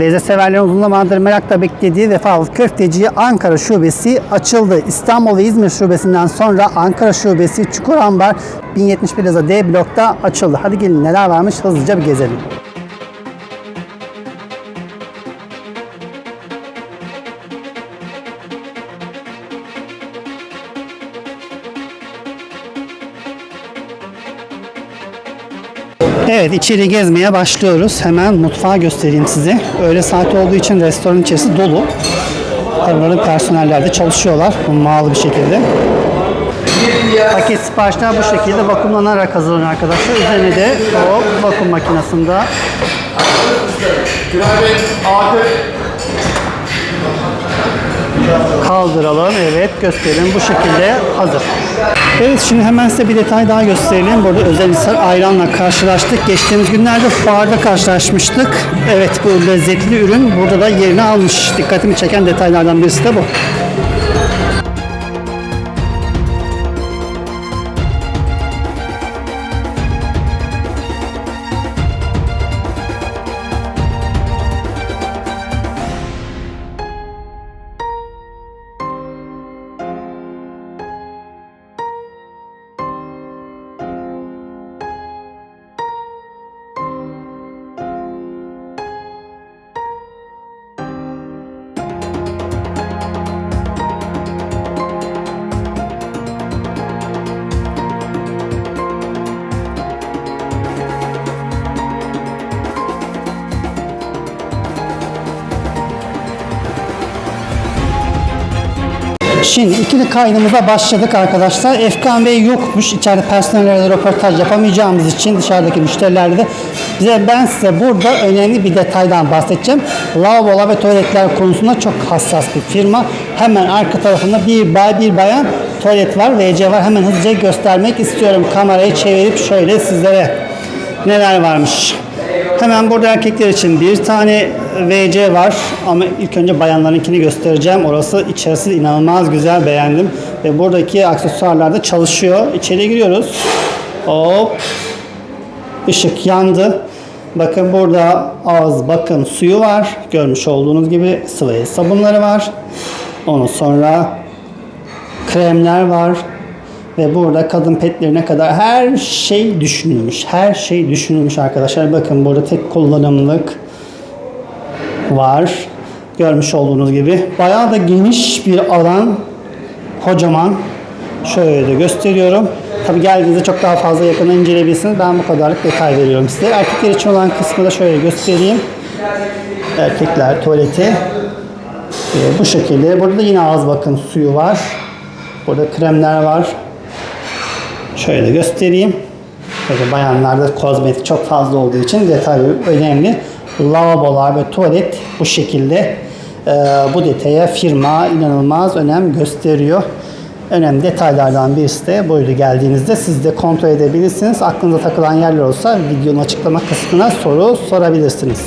Lezzet severlerin uzun zamandır merakla beklediği Vefalı Köfteci Ankara Şubesi açıldı. İstanbul ve İzmir Şubesinden sonra Ankara Şubesi Çukurambar 1071 Plaza D blokta açıldı. Hadi gelin neler varmış hızlıca bir gezelim. Evet içeri gezmeye başlıyoruz. Hemen mutfağı göstereyim size. Öğle saati olduğu için restoran içerisi dolu. Araların personeller de çalışıyorlar hummalı bir şekilde. Paket siparişler bu şekilde vakumlanarak hazırlanıyor arkadaşlar. Üzerine de o vakum makinesinde kaldıralım. Evet gösterelim. Bu şekilde hazır. Evet şimdi hemen size bir detay daha gösterelim. Burada Özelhisar ayranla karşılaştık. Geçtiğimiz günlerde fuarda karşılaşmıştık. Evet bu lezzetli ürün burada da yerini almış. Dikkatimi çeken detaylardan birisi de bu. Şimdi ikili kaydımıza başladık arkadaşlar. Efkan Bey yokmuş. İçeride personellerle röportaj yapamayacağımız için dışarıdaki müşterilerle de bize ben size burada önemli bir detaydan bahsedeceğim. Lavabolar ve tuvaletler konusunda çok hassas bir firma. Hemen arka tarafında bir bay bir bayan tuvalet var. WC var. Hemen hızlıca göstermek istiyorum. Kamerayı çevirip şöyle sizlere neler varmış. Hemen burada erkekler için bir tane WC var ama ilk önce bayanlarınkini göstereceğim. Orası içerisi inanılmaz güzel beğendim. Ve buradaki aksesuarlar da çalışıyor. İçeri giriyoruz. Hop. Işık yandı. Bakın burada ağız bakım suyu var. Görmüş olduğunuz gibi sıvı sabunları var. Ondan sonra kremler var. Ve burada kadın petlerine kadar her şey düşünülmüş. Her şey düşünülmüş arkadaşlar. Bakın burada tek kullanımlık var. Görmüş olduğunuz gibi. Bayağı da geniş bir alan. Kocaman. Şöyle de gösteriyorum. Tabi geldiğinizde çok daha fazla yakından inceleyebilirsiniz. Ben bu kadarlık detay veriyorum size. Erkekler için olan kısmı da şöyle göstereyim. Erkekler tuvaleti. Ee, bu şekilde. Burada yine ağız bakım suyu var. Burada kremler var. Şöyle göstereyim. Tabii bayanlarda kozmetik çok fazla olduğu için detay önemli. Lavabolar ve tuvalet bu şekilde. Ee, bu detaya firma inanılmaz önem gösteriyor. Önemli detaylardan birisi de buydu geldiğinizde siz de kontrol edebilirsiniz. Aklınıza takılan yerler olsa videonun açıklama kısmına soru sorabilirsiniz.